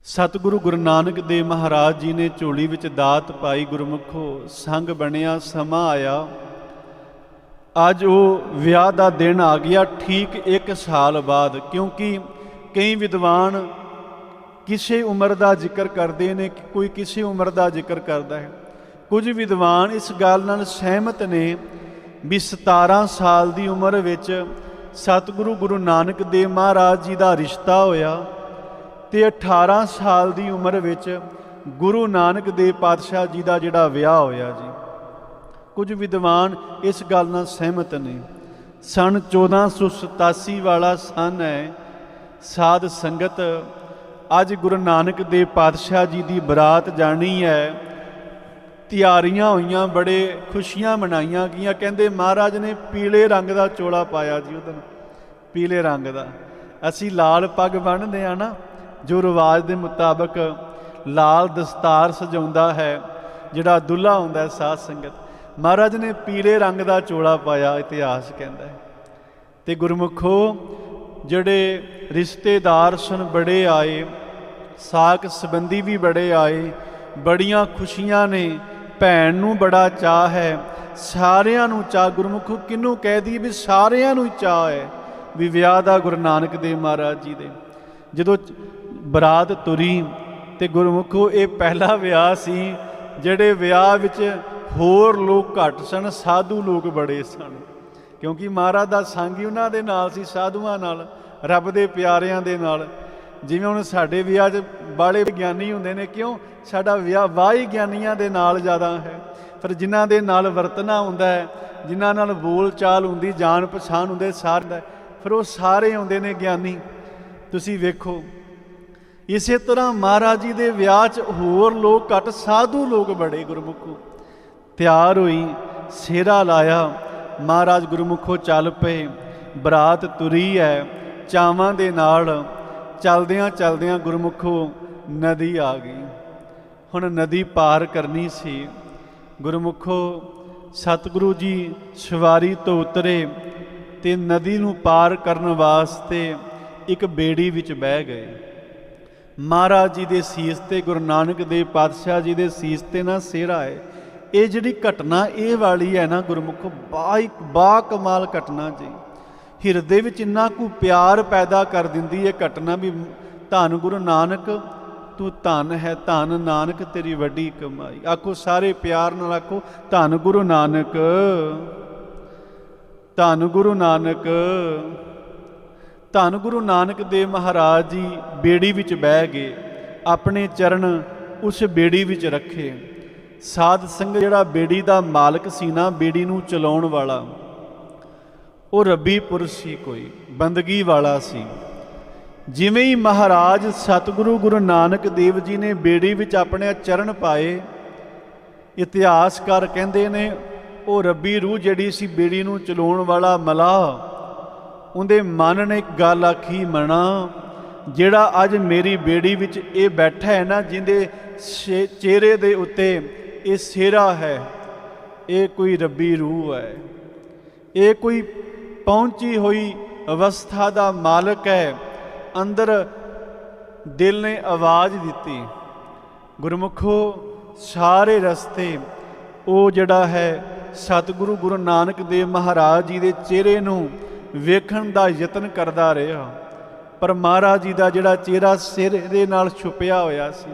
ਸਤਿਗੁਰੂ ਗੁਰੂ ਨਾਨਕ ਦੇਵ ਮਹਾਰਾਜ ਜੀ ਨੇ ਝੋਲੀ ਵਿੱਚ ਦਾਤ ਪਾਈ, ਗੁਰਮੁਖੋ ਸੰਗ ਬਣਿਆ, ਸਮਾਂ ਆਇਆ। ਅੱਜ ਉਹ ਵਿਆਹ ਦਾ ਦਿਨ ਆ ਗਿਆ, ਠੀਕ 1 ਸਾਲ ਬਾਅਦ, ਕਿਉਂਕਿ ਕਈ ਵਿਦਵਾਨ ਕਿਸੇ ਉਮਰ ਦਾ ਜ਼ਿਕਰ ਕਰਦੇ ਨੇ, ਕੋਈ ਕਿਸੇ ਉਮਰ ਦਾ ਜ਼ਿਕਰ ਕਰਦਾ ਹੈ। ਕੁਝ ਵਿਦਵਾਨ ਇਸ ਗੱਲ ਨਾਲ ਸਹਿਮਤ ਨੇ ਵੀ 17 ਸਾਲ ਦੀ ਉਮਰ ਵਿੱਚ ਸਤਿਗੁਰੂ ਗੁਰੂ ਨਾਨਕ ਦੇਵ ਮਹਾਰਾਜ ਜੀ ਦਾ ਰਿਸ਼ਤਾ ਹੋਇਆ ਤੇ 18 ਸਾਲ ਦੀ ਉਮਰ ਵਿੱਚ ਗੁਰੂ ਨਾਨਕ ਦੇਵ ਪਾਤਸ਼ਾਹ ਜੀ ਦਾ ਜਿਹੜਾ ਵਿਆਹ ਹੋਇਆ ਜੀ। ਕੁਝ ਵਿਦਵਾਨ ਇਸ ਗੱਲ ਨਾਲ ਸਹਿਮਤ ਨੇ। ਸਨ 1487 ਵਾਲਾ ਸਨ ਹੈ, ਸਾਧ ਸੰਗਤ, ਅੱਜ ਗੁਰੂ ਨਾਨਕ ਦੇਵ ਪਾਤਸ਼ਾਹ ਜੀ ਦੀ ਬਰਾਤ ਜਾਣੀ ਹੈ। ਤਿਆਰੀਆਂ ਹੋਈਆਂ, ਬੜੇ ਖੁਸ਼ੀਆਂ ਮਨਾਈਆਂ ਗਈਆਂ। ਕਹਿੰਦੇ ਮਹਾਰਾਜ ਨੇ ਪੀਲੇ ਰੰਗ ਦਾ ਚੋਲਾ ਪਾਇਆ ਜੀ ਉਹਦਨ ਪੀਲੇ ਰੰਗ ਦਾ। ਅਸੀਂ ਲਾਲ ਪੱਗ ਬੰਨ੍ਹਦੇ ਆ ਨਾ, ਜੋ ਰਿਵਾਜ ਦੇ ਮੁਤਾਬਕ ਲਾਲ ਦਸਤਾਰ ਸਜਾਉਂਦਾ ਹੈ, ਜਿਹੜਾ ਦੁੱਲਾ ਹੁੰਦਾ ਹੈ ਸਾਧ ਸੰਗਤ। ਮਹਾਰਾਜ ਨੇ ਪੀਲੇ ਰੰਗ ਦਾ ਚੋਲਾ ਪਾਇਆ, ਇਤਿਹਾਸ ਕਹਿੰਦਾ ਹੈ। ਤੇ ਗੁਰਮੁਖੋ, ਜਿਹੜੇ ਰਿਸ਼ਤੇਦਾਰ ਸਨ ਬੜੇ ਆਏ, ਸਾਕ ਸੰਬੰਧੀ ਵੀ ਬੜੇ ਆਏ, ਬੜੀਆਂ ਖੁਸ਼ੀਆਂ ਨੇ ਭੈਣ ਨੂੰ ਬੜਾ ਚਾਹ ਹੈ। ਸਾਰਿਆਂ ਨੂੰ ਚਾਹ ਗੁਰਮੁਖ ਕਿਹਨੂੰ ਕਹਿ ਦਈਏ ਵੀ ਸਾਰਿਆਂ ਨੂੰ ਹੀ ਚਾਹ ਹੈ ਵੀ ਵਿਆਹ ਦਾ ਗੁਰੂ ਨਾਨਕ ਦੇਵ ਮਹਾਰਾਜ ਜੀ ਦੇ। ਜਦੋਂ ਬਰਾਤ ਤੁਰੀ ਤੇ ਗੁਰਮੁਖੋ ਇਹ ਪਹਿਲਾ ਵਿਆਹ ਸੀ, ਜਿਹੜੇ ਵਿਆਹ ਵਿੱਚ ਹੋਰ ਲੋਕ ਘੱਟ ਸਨ, ਸਾਧੂ ਲੋਕ ਬੜੇ ਸਨ। ਕਿਉਂਕਿ ਮਹਾਰਾਜ ਦਾ ਸੰਗ ਹੀ ਉਹਨਾਂ ਦੇ ਨਾਲ ਸੀ, ਸਾਧੂਆਂ ਨਾਲ, ਰੱਬ ਦੇ ਪਿਆਰਿਆਂ ਦੇ ਨਾਲ। ਜਿਵੇਂ ਹੁਣ ਸਾਡੇ ਵਿਆਹ 'ਚ ਬਾਲੇ ਗਿਆਨੀ ਹੁੰਦੇ ਨੇ, ਕਿਉਂ? ਸਾਡਾ ਵਿਆਹ ਵਾਹੀ ਗਿਆਨੀਆਂ ਦੇ ਨਾਲ ਜ਼ਿਆਦਾ ਹੈ। ਪਰ ਜਿਨ੍ਹਾਂ ਦੇ ਨਾਲ ਵਰਤਣਾ ਹੁੰਦਾ ਹੈ, ਜਿਨ੍ਹਾਂ ਨਾਲ ਬੋਲ ਚਾਲ ਹੁੰਦੀ ਜਾਣ ਪਛਾਣ ਹੁੰਦੇ, ਸਾਰੇ ਦਾ ਫਿਰ ਉਹ ਸਾਰੇ ਆਉਂਦੇ ਨੇ ਗਿਆਨੀ। ਤੁਸੀਂ ਵੇਖੋ, ਇਸੇ ਤਰ੍ਹਾਂ ਮਹਾਰਾਜ ਜੀ ਦੇ ਵਿਆਹ 'ਚ ਹੋਰ ਲੋਕ ਘੱਟ, ਸਾਧੂ ਲੋਕ ਬੜੇ ਗੁਰਮੁਖੋ। ਤਿਆਰ ਹੋਈ ਸੇਰਾ ਲਾਇਆ, ਮਹਾਰਾਜ ਗੁਰਮੁਖੋ ਚੱਲ ਪਏ, ਬਰਾਤ ਤੁਰੀ ਹੈ, ਚਾਵਾਂ ਦੇ ਨਾਲ ਚਲਦਿਆਂ ਚਲਦਿਆਂ ਗੁਰਮੁਖੋ ਨਦੀ ਆ ਗਈ। ਹੁਣ ਨਦੀ ਪਾਰ ਕਰਨੀ ਸੀ। ਗੁਰਮੁਖੋ, ਸਤਿਗੁਰੂ ਜੀ ਸਵਾਰੀ ਤੋਂ ਉਤਰੇ ਤੇ ਨਦੀ ਨੂੰ ਪਾਰ ਕਰਨ ਵਾਸਤੇ ਇੱਕ ਬੇੜੀ ਵਿੱਚ ਬਹਿ ਗਏ। ਮਹਾਰਾਜ ਜੀ ਦੇ ਸੀਸ ਤੇ, ਗੁਰੂ ਨਾਨਕ ਦੇਵ ਪਾਤਸ਼ਾਹ ਜੀ ਦੇ ਸੀਸ ਤੇ ਨਾ ਸਿਹਰਾ ਹੈ। ਇਹ ਜਿਹੜੀ ਘਟਨਾ ਇਹ ਵਾਲੀ ਹੈ ਨਾ ਗੁਰਮੁਖ ਬਾ ਬਾ ਕਮਾਲ ਘਟਨਾ ਜੀ। ਹਿਰਦੇ ਵਿੱਚ ਇੰਨਾ ਕੁ ਪਿਆਰ ਪੈਦਾ ਕਰ ਦਿੰਦੀ ਹੈ ਘਟਨਾ ਵੀ ਧੰਨ ਗੁਰੂ ਨਾਨਕ, ਤੂੰ ਧੰਨ ਹੈ, ਧੰਨ ਨਾਨਕ, ਤੇਰੀ ਵੱਡੀ ਕਮਾਈ। ਆਖੋ, ਸਾਰੇ ਪਿਆਰ ਨਾਲ ਆਖੋ, ਧੰਨ ਗੁਰੂ ਨਾਨਕ, ਧੰਨ ਗੁਰੂ ਨਾਨਕ, ਧੰਨ ਗੁਰੂ ਨਾਨਕ ਦੇਵ ਮਹਾਰਾਜ ਜੀ ਬੇੜੀ ਵਿੱਚ ਬਹਿ ਗਏ, ਆਪਣੇ ਚਰਨ ਉਸ ਬੇੜੀ ਵਿੱਚ ਰੱਖੇ। ਸਾਧ ਸੰਗ ਜਿਹੜਾ ਬੇੜੀ ਦਾ ਮਾਲਕ ਸੀ ਨਾ, ਬੇੜੀ ਨੂੰ ਚਲਾਉਣ ਵਾਲਾ ਉਹ ਰੱਬੀ ਪੁਰਸ਼ ਸੀ ਕੋਈ, ਬੰਦਗੀ ਵਾਲਾ ਸੀ। ਜਿਵੇਂ ਹੀ ਮਹਾਰਾਜ ਸਤਿਗੁਰੂ ਗੁਰੂ ਨਾਨਕ ਦੇਵ ਜੀ ਨੇ ਬੇੜੀ ਵਿੱਚ ਆਪਣੇ ਚਰਨ ਪਾਏ ਇਤਿਹਾਸਕਾਰ ਕਹਿੰਦੇ ਨੇ, ਉਹ ਰੱਬੀ ਰੂਹ ਜਿਹੜੀ ਸੀ ਬੇੜੀ ਨੂੰ ਚਲਾਉਣ ਵਾਲਾ ਮਲਾਹ ਉਹਦੇ ਮਨ ਨੇ ਇੱਕ ਗੱਲ ਆਖੀ ਮਣਾ ਜਿਹੜਾ ਅੱਜ ਮੇਰੀ ਬੇੜੀ ਵਿੱਚ ਇਹ ਬੈਠਾ ਹੈ ਨਾ ਜਿੰਦੇ ਛੇ- ਚਿਹਰੇ ਦੇ ਉੱਤੇ ਇਹ ਸਿਹਰਾ ਹੈ, ਇਹ ਕੋਈ ਰੱਬੀ ਰੂਹ ਹੈ। ਇਹ ਕੋਈ ਪਹੁੰਚੀ ਹੋਈ ਅਵਸਥਾ ਦਾ ਮਾਲਕ ਹੈ। ਅੰਦਰ ਦਿਲ ਨੇ ਆਵਾਜ਼ ਦਿੱਤੀ। ਗੁਰਮੁਖੋ, ਸਾਰੇ ਰਸਤੇ, ਉਹ ਜਿਹੜਾ ਹੈ, ਸਤਿਗੁਰੂ ਗੁਰੂ ਨਾਨਕ ਦੇਵ ਮਹਾਰਾਜ ਜੀ ਦੇ ਚਿਹਰੇ ਨੂੰ ਵੇਖਣ ਦਾ ਯਤਨ ਕਰਦਾ ਰਿਹਾ। ਪਰ ਮਹਾਰਾਜ ਜੀ ਦਾ ਜਿਹੜਾ ਚਿਹਰਾ ਸਿਰ ਦੇ ਨਾਲ ਛੁਪਿਆ ਹੋਇਆ ਸੀ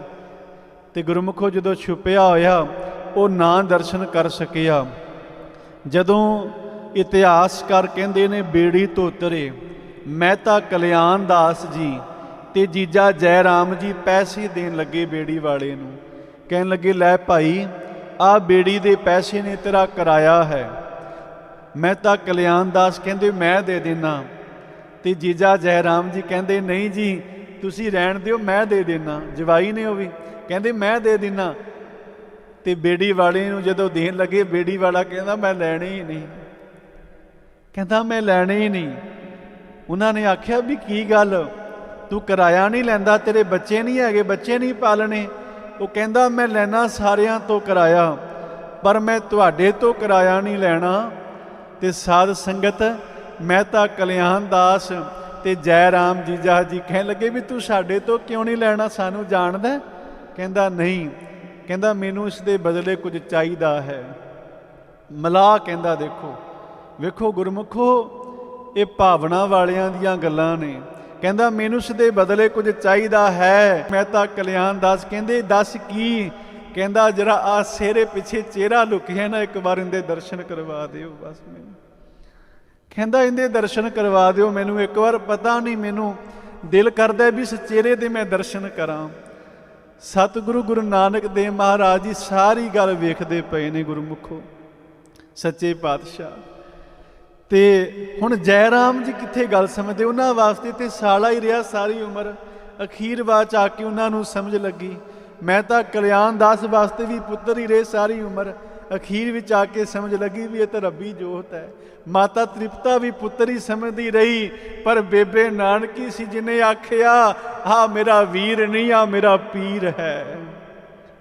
ਤੇ ਗੁਰਮੁਖੋ ਜਦੋਂ ਛੁਪਿਆ ਹੋਇਆ, ਉਹ ਨਾ ਦਰਸ਼ਨ ਕਰ ਸਕਿਆ। ਜਦੋਂ ਇਤਿਹਾਸਕਾਰ ਕਹਿੰਦੇ ਨੇ, ਬੇੜੀ ਤੋਂ ਉਤਰੇ। ਮਹਿਤਾ ਕਲਿਆਣ ਦਾਸ ਜੀ ਤੇ ਜੀਜਾ ਜੈ ਰਾਮ ਜੀ ਪੈਸੇ ਦੇਣ ਲੱਗੇ ਬੇੜੀ ਵਾਲੇ ਨੂੰ। ਕਹਿਣ ਲੱਗੇ, ਲੈ ਭਾਈ ਆ ਬੇੜੀ ਦੇ ਪੈਸੇ ਨੇ ਤੇਰਾ ਕਿਰਾਇਆ ਹੈ। ਮਹਿਤਾ ਕਲਿਆਣ ਦਾਸ ਕਹਿੰਦੇ, ਮੈਂ ਦੇ ਦੇਣਾ ਤੇ ਜੀਜਾ ਜੈ ਰਾਮ ਜੀ ਕਹਿੰਦੇ, ਨਹੀਂ ਜੀ, ਤੁਸੀਂ ਰਹਿਣ ਦਿਓ, ਮੈਂ ਦੇ ਦੇਣਾ ਜਵਾਈ ਨੇ ਉਹ ਵੀ ਕਹਿੰਦੇ, ਮੈਂ ਦੇ ਦੇਣਾ ਤੇ ਬੇੜੀ ਵਾਲੇ ਨੂੰ ਜਦੋਂ ਦੇਣ ਲੱਗੇ, ਬੇੜੀ ਵਾਲਾ ਕਹਿੰਦਾ, ਮੈਂ ਲੈਣੇ ਹੀ ਨਹੀਂ। ਕਹਿੰਦਾ, ਮੈਂ ਲੈਣੇ ਹੀ ਨਹੀਂ। ਉਹਨਾਂ ਨੇ ਆਖਿਆ, ਵੀ ਕੀ ਗੱਲ? ਤੂੰ ਕਿਰਾਇਆ ਨਹੀਂ ਲੈਂਦਾ, ਤੇਰੇ ਬੱਚੇ ਨਹੀਂ ਹੈਗੇ, ਬੱਚੇ ਨਹੀਂ ਪਾਲਣੇ। ਉਹ ਕਹਿੰਦਾ, ਮੈਂ ਲੈਣਾ ਸਾਰਿਆਂ ਤੋਂ ਕਿਰਾਇਆ, ਪਰ ਮੈਂ ਤੁਹਾਡੇ ਤੋਂ ਕਿਰਾਇਆ ਨਹੀਂ ਲੈਣਾ। ਤੇ ਸਾਧ ਸੰਗਤ, ਮੈਂ ਤਾਂ ਕਲਿਆਣ ਦਾਸ ਤੇ ਜੈ ਰਾਮ ਜੀਜਾ ਜੀ ਕਹਿਣ ਲੱਗੇ, ਵੀ ਤੂੰ ਸਾਡੇ ਤੋਂ ਕਿਉਂ ਨਹੀਂ ਲੈਣਾ? ਸਾਨੂੰ ਜਾਣਦਾ ਕਹਿੰਦਾ, ਨਹੀਂ। ਕਹਿੰਦਾ, ਮੈਨੂੰ ਇਸ ਦੇ ਬਦਲੇ ਕੁਝ ਚਾਹੀਦਾ ਹੈ। ਮਲਾਹ ਕਹਿੰਦਾ, ਦੇਖੋ ਵੇਖੋ ਗੁਰਮੁਖੋ, ਇਹ ਭਾਵਨਾ ਵਾਲਿਆਂ ਦੀਆਂ ਗੱਲਾਂ ਨੇ। ਕਹਿੰਦਾ, ਮੈਨੂੰ ਇਸ ਦੇ ਬਦਲੇ ਕੁਝ ਚਾਹੀਦਾ ਹੈ। ਮੈਂ ਤਾਂ ਕਲਿਆਣ ਦਾਸ ਕਹਿੰਦੇ, ਦੱਸ ਕੀ? ਕਹਿੰਦਾ, ਜਰਾ ਆ ਸਿਹਰੇ ਪਿੱਛੇ ਚਿਹਰਾ ਲੁਕਿਆ ਨਾ, ਇੱਕ ਵਾਰ ਇਹਦੇ ਦਰਸ਼ਨ ਕਰਵਾ ਦਿਓ, ਬਸ ਮੈਨੂੰ। ਕਹਿੰਦਾ, ਇਹਦੇ ਦਰਸ਼ਨ ਕਰਵਾ ਦਿਓ, ਮੈਨੂੰ ਇੱਕ ਵਾਰ ਪਤਾ ਨਹੀਂ, ਮੈਨੂੰ ਦਿਲ ਕਰਦਾ ਵੀ ਇਸ ਚਿਹਰੇ ਦੇ ਮੈਂ ਦਰਸ਼ਨ ਕਰਾਂ। ਸਤਿਗੁਰੂ ਗੁਰੂ ਨਾਨਕ ਦੇਵ ਮਹਾਰਾਜ ਜੀ ਸਾਰੀ ਗੱਲ ਵੇਖਦੇ ਪਏ ਨੇ ਗੁਰਮੁਖੋ। ਸੱਚੇ ਪਾਤਸ਼ਾਹ। ਤੇ ਹੁਣ ਜੈ ਰਾਮ ਜੀ ਕਿੱਥੇ ਗੱਲ ਸਮਝਦੇ? ਉਹਨਾਂ ਵਾਸਤੇ ਤੇ ਸਾਲਾ ਹੀ ਰਿਹਾ ਸਾਰੀ ਉਮਰ। ਅਖੀਰ ਬਾਅਦ ਚ ਆ ਕੇ ਉਹਨਾਂ ਨੂੰ ਸਮਝ ਲੱਗੀ। ਮੈਂ ਤਾਂ ਕਲਿਆਣ ਦਾਸ ਵਾਸਤੇ ਵੀ ਪੁੱਤਰ ਹੀ ਰਹੇ ਸਾਰੀ ਉਮਰ। ਅਖੀਰ ਵਿੱਚ ਆ ਕੇ ਸਮਝ ਲੱਗੀ ਵੀ ਇਹ ਤਾਂ ਰੱਬੀ ਜੋਤ ਹੈ। ਮਾਤਾ ਤ੍ਰਿਪਤਾ ਵੀ ਪੁੱਤਰ ਹੀ ਸਮਝਦੀ ਰਹੀ, ਪਰ ਬੇਬੇ ਨਾਨਕੀ ਸੀ ਜਿਨੇ ਆਖਿਆ ਆ ਮੇਰਾ ਵੀਰ ਨਹੀਂ ਆ ਮੇਰਾ ਪੀਰ ਹੈ।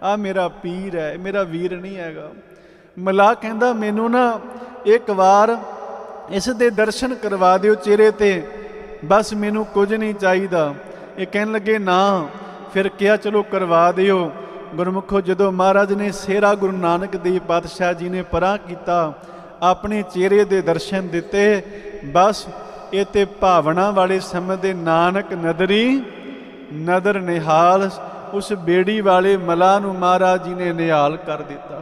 ਆ ਮੇਰਾ ਪੀਰ ਹੈ ਮੇਰਾ ਵੀਰ ਨਹੀਂ ਹੈਗਾ। ਮਲਾ ਕਹਿੰਦਾ, ਮੈਨੂੰ ਨਾ ਇੱਕ ਵਾਰ ਇਸ ਦੇ ਦਰਸ਼ਨ ਕਰਵਾ ਦਿਓ ਚਿਹਰੇ ਤੇ। ਬਸ ਮੈਨੂੰ ਕੁਝ ਨਹੀਂ ਚਾਹੀਦਾ। ਇਹ ਕਹਿਣ ਲੱਗੇ, ਨਾ, ਫਿਰ ਕਿਹਾ ਚਲੋ ਕਰਵਾ ਦਿਓ। ਗੁਰਮੁਖੋ ਜਦੋਂ ਮਹਾਰਾਜ ਨੇ ਸੇਰਾ ਗੁਰੂ ਨਾਨਕ ਦੇਵ ਪਾਤਸ਼ਾਹ ਜੀ ਨੇ ਪਰਾਂ ਕੀਤਾ, ਆਪਣੇ ਚਿਹਰੇ ਦੇ ਦਰਸ਼ਨ ਦਿੱਤੇ, ਬਸ ਇਹ ਤੇ ਭਾਵਨਾ ਵਾਲੇ ਸਮੇਂ ਦੇ ਨਾਨਕ ਨਦਰੀ, ਨਦਰ ਨਿਹਾਲ, ਉਸ ਬੇੜੀ ਵਾਲੇ ਮਲਾ ਨੂੰ ਮਹਾਰਾਜ ਜੀ ਨੇ ਨਿਹਾਲ ਕਰ ਦਿੱਤਾ।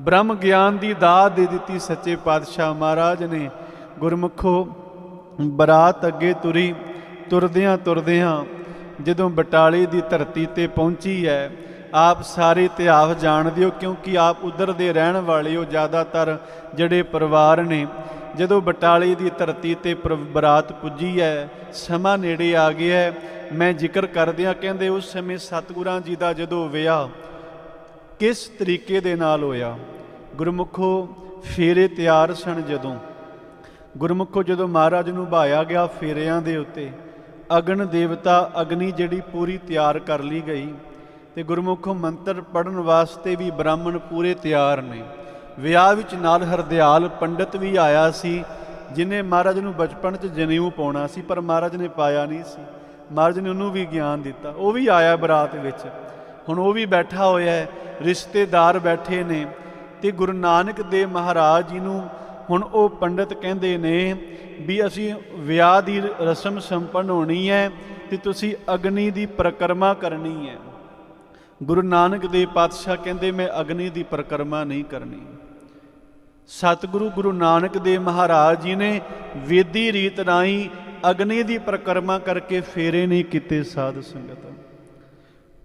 ਬ੍ਰਹਮ ਗਿਆਨ ਦੀ ਦਾਤ ਦੇ ਦਿੱਤੀ ਸੱਚੇ ਪਾਤਸ਼ਾਹ ਮਹਾਰਾਜ ਨੇ, ਗੁਰਮੁਖੋ, ਬਰਾਤ ਅੱਗੇ ਤੁਰੀ, ਤੁਰਦਿਆਂ ਤੁਰਦਿਆਂ ਜਦੋਂ ਬਟਾਲੇ ਦੀ ਧਰਤੀ ਤੇ ਪਹੁੰਚੀ ਹੈ, ਆਪ ਸਾਰੇ ਇਤਿਹਾਸ ਜਾਣਦੇ ਹੋ ਕਿਉਂਕਿ ਆਪ ਉਧਰ ਦੇ ਰਹਿਣ ਵਾਲੇ ਹੋ ਜ਼ਿਆਦਾਤਰ ਜਿਹੜੇ ਪਰਿਵਾਰ ਨੇ। ਜਦੋਂ ਬਟਾਲੇ ਦੀ ਧਰਤੀ ਤੇ ਪ੍ਰ- ਬਰਾਤ ਪੁੱਜੀ ਹੈ, ਸਮਾਂ ਨੇੜੇ ਆ ਗਿਆ ਹੈ, ਮੈਂ ਜ਼ਿਕਰ ਕਰਦਿਆਂ ਕਹਿੰਦੇ ਉਸ ਸਮੇਂ ਸਤਿਗੁਰਾਂ ਜੀ ਦਾ ਜਦੋਂ ਵਿਆਹ ਕਿਸ ਤਰੀਕੇ ਦੇ ਨਾਲ ਹੋਇਆ? ਗੁਰਮੁਖੋ, ਫੇਰੇ ਤਿਆਰ ਸਨ ਜਦੋਂ। ਗੁਰਮੁਖੋ ਜਦੋਂ ਮਹਾਰਾਜ ਨੂੰ ਭਾਇਆ ਗਿਆ ਫੇਰਿਆਂ ਦੇ ਉੱਤੇ, ਅਗਨ ਦੇਵਤਾ ਅਗਨੀ ਜਿਹੜੀ ਪੂਰੀ ਤਿਆਰ ਕਰ ਲਈ ਗਈ ਤੇ ਗੁਰਮੁਖੋ ਮੰਤਰ ਪੜਨ ਵਾਸਤੇ ਵੀ ਬ੍ਰਾਹਮਣ ਪੂਰੇ ਤਿਆਰ ਨੇ। ਵਿਆਹ ਵਿੱਚ ਨਾਲ ਹਰਦਿਆਲ ਪੰਡਤ ਵੀ ਆਇਆ ਸੀ, ਜਿਨੇ ਮਹਾਰਾਜ ਨੂੰ ਬਚਪਨ 'ਚ ਜਨੇਊ ਪਾਉਣਾ ਸੀ, ਪਰ ਮਹਾਰਾਜ ਨੇ ਪਾਇਆ ਨਹੀਂ ਸੀ। ਮਹਾਰਾਜ ਨੇ ਉਹਨੂੰ ਵੀ ਗਿਆਨ ਦਿੱਤਾ। ਉਹ ਵੀ ਆਇਆ ਬਰਾਤ ਵਿੱਚ। ਹੁਣ ਉਹ ਵੀ ਬੈਠਾ ਹੋਇਆ ਹੈ। ਰਿਸ਼ਤੇਦਾਰ ਬੈਠੇ ਨੇ ਤੇ ਗੁਰੂ ਨਾਨਕ ਦੇਵ ਮਹਾਰਾਜ ਜੀ ਨੂੰ ਹੁਣ ਉਹ ਪੰਡਤ ਕਹਿੰਦੇ ਨੇ ਵੀ ਅਸੀਂ ਵਿਆਹ ਦੀ ਰਸਮ ਸੰਪੰਨ ਹੋਣੀ ਹੈ ਤੇ ਤੁਸੀਂ ਅਗਨੀ ਦੀ ਪ੍ਰਕਰਮਾ ਕਰਨੀ ਹੈ। ਗੁਰੂ ਨਾਨਕ ਦੇਵ ਪਾਤਸ਼ਾਹ ਕਹਿੰਦੇ, ਮੈਂ ਅਗਨੀ ਦੀ ਪ੍ਰਕਰਮਾ ਨਹੀਂ ਕਰਨੀ। ਸਤਿਗੁਰੂ ਗੁਰੂ ਨਾਨਕ ਦੇਵ ਮਹਾਰਾਜ ਜੀ ਨੇ ਵੇਦੀ ਰੀਤ ਰਾਹੀਂ ਅਗਨੀ ਦੀ ਪ੍ਰਕਰਮਾ ਕਰਕੇ ਫੇਰੇ ਨਹੀਂ ਕੀਤੇ ਸਾਧ ਸੰਗਤ।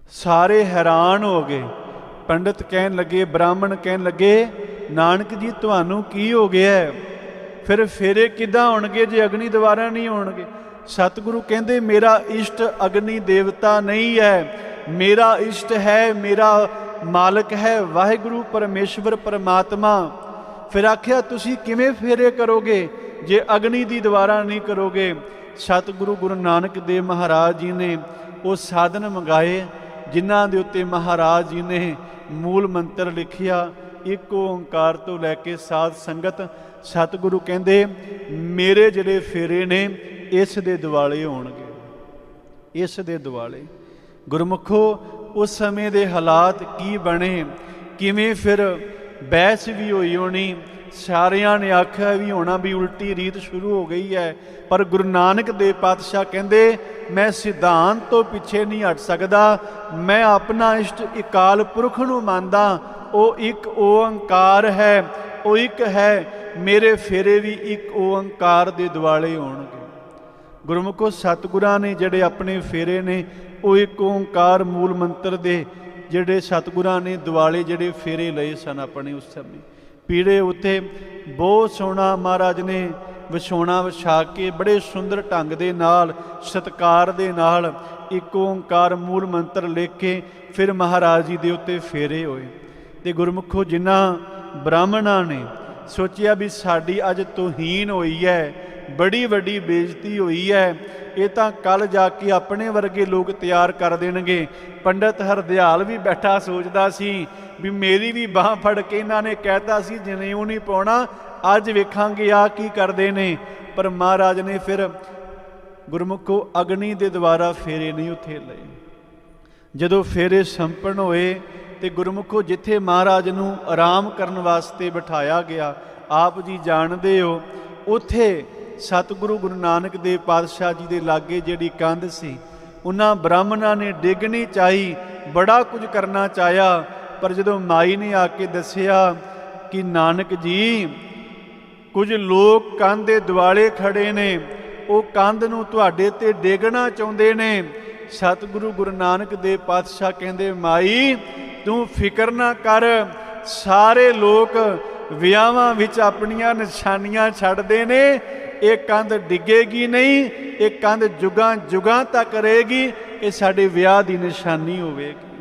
ਸਾਰੇ ਹੈਰਾਨ ਹੋ ਗਏ ਪੰਡਤ ਕਹਿਣ ਲੱਗੇ, ਬ੍ਰਾਹਮਣ ਕਹਿਣ ਲੱਗੇ, ਨਾਨਕ ਜੀ, ਤੁਹਾਨੂੰ ਕੀ ਹੋ ਗਿਆ ਫਿਰ ਫੇਰੇ ਕਿੱਦਾਂ ਹੋਣਗੇ ਜੇ ਅਗਨੀ ਦੁਆਰਾ ਨਹੀਂ ਹੋਣਗੇ ਸਤਿਗੁਰੂ ਕਹਿੰਦੇ, ਮੇਰਾ ਇਸ਼ਟ ਅਗਨੀ ਦੇਵਤਾ ਨਹੀਂ ਹੈ। ਮੇਰਾ ਇਸ਼ਟ ਹੈ, ਮੇਰਾ ਮਾਲਕ ਹੈ, ਵਾਹਿਗੁਰੂ, ਪਰਮੇਸ਼ਵਰ, ਪਰਮਾਤਮਾ। ਫਿਰ ਆਖਿਆ, ਤੁਸੀਂ ਕਿਵੇਂ ਫੇਰੇ ਕਰੋਗੇ ਜੇ ਅਗਨੀ ਦੀ ਦੁਆਰਾ ਨਹੀਂ ਕਰੋਗੇ? ਸਤਿਗੁਰੂ ਗੁਰੂ ਨਾਨਕ ਦੇਵ ਮਹਾਰਾਜ ਜੀ ਨੇ ਉਹ ਸਾਧਨ ਮੰਗਾਏ। ਜਿਨ੍ਹਾਂ ਦੇ ਉੱਤੇ ਮਹਾਰਾਜ ਜੀ ਨੇ ਮੂਲ ਮੰਤਰ ਲਿਖਿਆ, ਇੱਕ ਓੰਕਾਰ ਤੋਂ ਲੈ ਕੇ ਸਾਧ ਸੰਗਤ, ਸਤਿਗੁਰੂ ਕਹਿੰਦੇ, ਮੇਰੇ ਜਿਹੜੇ ਫੇਰੇ ਨੇ, ਇਸ ਦੇ ਦਿਵਾਲੇ ਹੋਣਗੇ। ਇਸ ਦੇ ਦਿਵਾਲੇ। ਗੁਰਮੁਖੋ, ਉਸ ਸਮੇਂ ਦੇ ਹਾਲਾਤ ਕੀ ਬਣੇ? ਕਿਵੇਂ ਫਿਰ ਬਹਿਸ ਵੀ ਹੋਈ ਹੋਣੀ? ਸਾਰਿਆਂ ਨੇ ਆਖਿਆ ਵੀ ਹੋਣਾ ਵੀ ਉਲਟੀ ਰੀਤ ਸ਼ੁਰੂ ਹੋ ਗਈ ਹੈ। ਪਰ ਗੁਰੂ ਨਾਨਕ ਦੇਵ ਪਾਤਸ਼ਾਹ ਕਹਿੰਦੇ, ਮੈਂ ਸਿਧਾਂਤ ਤੋਂ ਪਿੱਛੇ ਨਹੀਂ ਹਟ ਸਕਦਾ। ਮੈਂ ਆਪਣਾ ਇਸ਼ਟ ਇਕਾਲ ਪੁਰਖ ਨੂੰ ਮੰਨਦਾ। ਉਹ ਇੱਕ ਓੰਕਾਰ ਹੈ, ਉਹ ਇੱਕ ਹੈ। ਮੇਰੇ ਫੇਰੇ ਵੀ ਇੱਕ ਓੰਕਾਰ ਦੇ ਦਿਵਾਲੇ ਹੋਣਗੇ। ਗੁਰਮੁਖੋ, ਸਤਿਗੁਰਾਂ ਨੇ ਜਿਹੜੇ ਆਪਣੇ ਫੇਰੇ ਨੇ, ਉਹ ਇੱਕ ਓੰਕਾਰ ਮੂਲ ਮੰਤਰ ਦੇ ਜਿਹੜੇ ਸਤਿਗੁਰਾਂ ਨੇ ਦਿਵਾਲੇ ਜਿਹੜੇ ਫੇਰੇ ਲਏ ਸਨ ਆਪਣੇ ਉਸ ਸਮੇਂ। ਪੀੜੇ ਉੱਤੇ ਬਹੁਤ ਸੋਹਣਾ ਮਹਾਰਾਜ ਨੇ ਵਿਛੋਣਾ ਵਿਛਾ ਕੇ ਬੜੇ ਸੁੰਦਰ ਢੰਗ ਦੇ ਨਾਲ, ਸਤਕਾਰ ਦੇ ਨਾਲ ਇੱਕ ਓੰਕਾਰ ਮੂਲ ਮੰਤਰ ਲਿਖ ਕੇ ਫਿਰ ਮਹਾਰਾਜ ਜੀ ਦੇ ਉੱਤੇ ਫੇਰੇ ਹੋਏ। ਤੇ ਗੁਰਮੁਖੋ ਜਿਨ੍ਹਾਂ ਬ੍ਰਾਹਮਣਾਂ ਨੇ ਸੋਚਿਆ ਵੀ ਸਾਡੀ ਅੱਜ ਤੋਹੀਨ ਹੋਈ ਹੈ ਬੜੀ ਵੱਡੀ ਬੇਇੱਜ਼ਤੀ ਹੋਈ ਹੈ। ਇਹ ਤਾਂ ਕੱਲ ਜਾ ਕੇ ਆਪਣੇ ਵਰਗੇ ਲੋਕ ਤਿਆਰ ਕਰ ਦੇਣਗੇ। ਪੰਡਤ ਹਰਦਿਆਲ ਵੀ ਬੈਠਾ ਸੋਚਦਾ ਸੀ ਵੀ ਮੇਰੀ ਵੀ ਬਾਹ ਫੜ ਕੇ ਇਹਨਾਂ ਨੇ ਕਹਿਤਾ ਸੀ ਜਨੇਊ ਨਹੀਂ ਪਾਉਣਾ, ਅੱਜ ਵੇਖਾਂਗੇ ਆ ਕੀ ਕਰਦੇ ਨੇ। ਪਰ ਮਹਾਰਾਜ ਨੇ ਫਿਰ ਗੁਰਮੁਖੋ ਅਗਨੀ ਦੇ ਦੁਆਰਾ ਫੇਰੇ ਨਹੀਂ ਉੱਥੇ ਲਏ। ਜਦੋਂ ਫੇਰੇ ਸੰਪਨ ਹੋਏ ਤੇ ਗੁਰਮੁਖੋ ਜਿੱਥੇ ਮਹਾਰਾਜ ਨੂੰ ਆਰਾਮ ਕਰਨ ਵਾਸਤੇ ਬਿਠਾਇਆ ਗਿਆ, ਆਪ ਜੀ ਜਾਣਦੇ ਹੋ, ਉੱਥੇ ਸਤਿਗੁਰੂ ਗੁਰੂ ਨਾਨਕ ਦੇਵ ਪਾਤਸ਼ਾਹ ਜੀ ਦੇ ਲਾਗੇ ਜਿਹੜੀ ਕੰਧ ਸੀ, ਉਹਨਾਂ ਬ੍ਰਾਹਮਣਾਂ ਨੇ ਡਿੱਗਣੀ ਚਾਹੀ, ਬੜਾ ਕੁਝ ਕਰਨਾ ਚਾਹਿਆ, ਪਰ ਜਦੋਂ ਮਾਈ ਨੇ ਆ ਕੇ ਦੱਸਿਆ ਕਿ ਨਾਨਕ ਜੀ, ਕੁਝ ਲੋਕ ਕੰਧ ਦੇ ਦੁਆਲੇ ਖੜੇ ਨੇ, ਉਹ ਕੰਧ ਨੂੰ ਤੁਹਾਡੇ ਤੇ ਡੇਗਣਾ ਚਾਹੁੰਦੇ ਨੇ। ਸਤਿਗੁਰੂ ਗੁਰੂ ਨਾਨਕ ਦੇਵ ਪਾਤਸ਼ਾਹ ਕਹਿੰਦੇ, ਮਾਈ, ਤੂੰ ਫਿਕਰ ਨਾ ਕਰ, ਸਾਰੇ ਲੋਕ ਵਿਆਹਾਂ ਵਿੱਚ ਆਪਣੀਆਂ ਨਿਸ਼ਾਨੀਆਂ ਛੱਡਦੇ ਨੇ ਇਹ ਕੰਧ ਡਿੱਗੇਗੀ ਨਹੀਂ, ਇਹ ਕੰਧ ਜੁਗਾਂ ਜੁਗਾਂ ਤੱਕ ਰਹੇਗੀ, ਇਹ ਸਾਡੇ ਵਿਆਹ ਦੀ ਨਿਸ਼ਾਨੀ ਹੋਵੇਗੀ।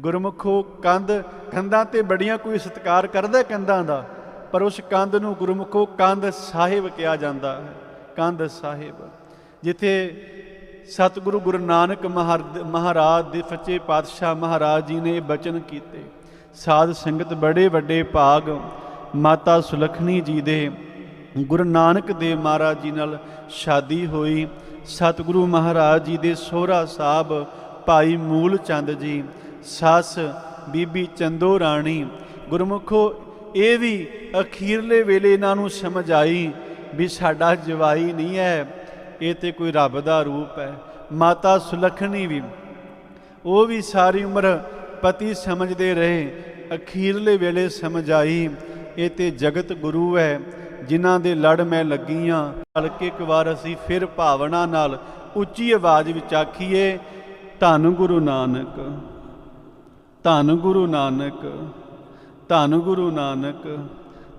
ਗੁਰਮੁਖੋ, ਕੰਧ, ਕੰਧਾਂ ਤੇ ਬੜੀਆਂ ਕੋਈ ਸਤਿਕਾਰ ਕਰਦਾ ਕੰਧਾਂ ਦਾ, ਪਰ ਉਸ ਕੰਧ ਨੂੰ ਗੁਰਮੁਖੋ ਕੰਧ ਸਾਹਿਬ ਕਿਹਾ ਜਾਂਦਾ ਹੈ, ਕੰਧ ਸਾਹਿਬ। ਜਿੱਥੇ ਸਤਿਗੁਰੂ ਗੁਰੂ ਨਾਨਕ ਮਹਾਰ- ਮਹਾਰਾਜ ਦੇ ਸੱਚੇ ਪਾਤਸ਼ਾਹ ਮਹਾਰਾਜ ਜੀ ਨੇ ਬਚਨ ਕੀਤੇ, ਸਾਧ ਸੰਗਤ ਬੜੇ ਵੱਡੇ ਭਾਗ, ਮਾਤਾ ਸੁਲਖਣੀ ਜੀ ਦੇ ਗੁਰੂ ਨਾਨਕ ਦੇਵ ਮਹਾਰਾਜ ਜੀ ਨਾਲ ਸ਼ਾਦੀ ਹੋਈ। ਸਤਿਗੁਰੂ ਮਹਾਰਾਜ ਜੀ ਦੇ ਸੋਹਰਾ ਸਾਹਿਬ ਭਾਈ ਮੂਲ ਚੰਦ ਜੀ, ਸੱਸ ਬੀਬੀ ਚੰਦੋ ਰਾਣੀ, ਗੁਰਮੁਖੋ ਇਹ ਵੀ ਅਖੀਰਲੇ ਵੇਲੇ ਇਹਨਾਂ ਨੂੰ ਸਮਝ ਆਈ ਵੀ ਸਾਡਾ ਜਵਾਈ ਨਹੀਂ ਹੈ, ਇਹ ਤੇ ਕੋਈ ਰੱਬ ਦਾ ਰੂਪ ਹੈ, ਮਾਤਾ ਸੁਲਖਣੀ ਵੀ। ਉਹ ਵੀ ਸਾਰੀ ਉਮਰ ਪਤੀ ਸਮਝਦੇ ਰਹੇ, ਅਖੀਰਲੇ ਵੇਲੇ ਸਮਝ ਆਈ, ਇਹ ਤੇ ਜਗਤ ਗੁਰੂ ਹੈ। ਜਿਨ੍ਹਾਂ ਦੇ ਲੜ ਮੈਂ ਲੱਗੀਆਂ, ਹਲਕੇ ਇੱਕ ਵਾਰ ਅਸੀਂ ਫਿਰ ਭਾਵਨਾ ਨਾਲ ਉੱਚੀ ਆਵਾਜ਼ ਵਿੱਚ ਆਖੀਏ, ਧੰਨ ਗੁਰੂ ਨਾਨਕ, ਧੰਨ ਗੁਰੂ ਨਾਨਕ, ਧੰਨ ਗੁਰੂ ਨਾਨਕ,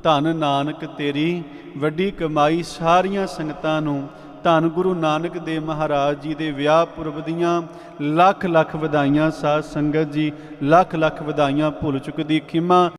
ਧੰਨ ਨਾਨਕ ਤੇਰੀ ਵੱਡੀ ਕਮਾਈ ਸਾਰੀਆਂ ਸੰਗਤਾਂ ਨੂੰ, ਧੰਨ ਗੁਰੂ ਨਾਨਕ ਦੇਵ ਮਹਾਰਾਜ ਜੀ ਦੇ ਵਿਆਹ ਪੁਰਬ ਦੀਆਂ ਲੱਖ ਲੱਖ ਵਧਾਈਆਂ, ਸਾਧ ਸੰਗਤ ਜੀ, ਲੱਖ ਲੱਖ ਵਧਾਈਆਂ ਭੁੱਲ ਚੁੱਕਦੀ ਖਿਮਾ।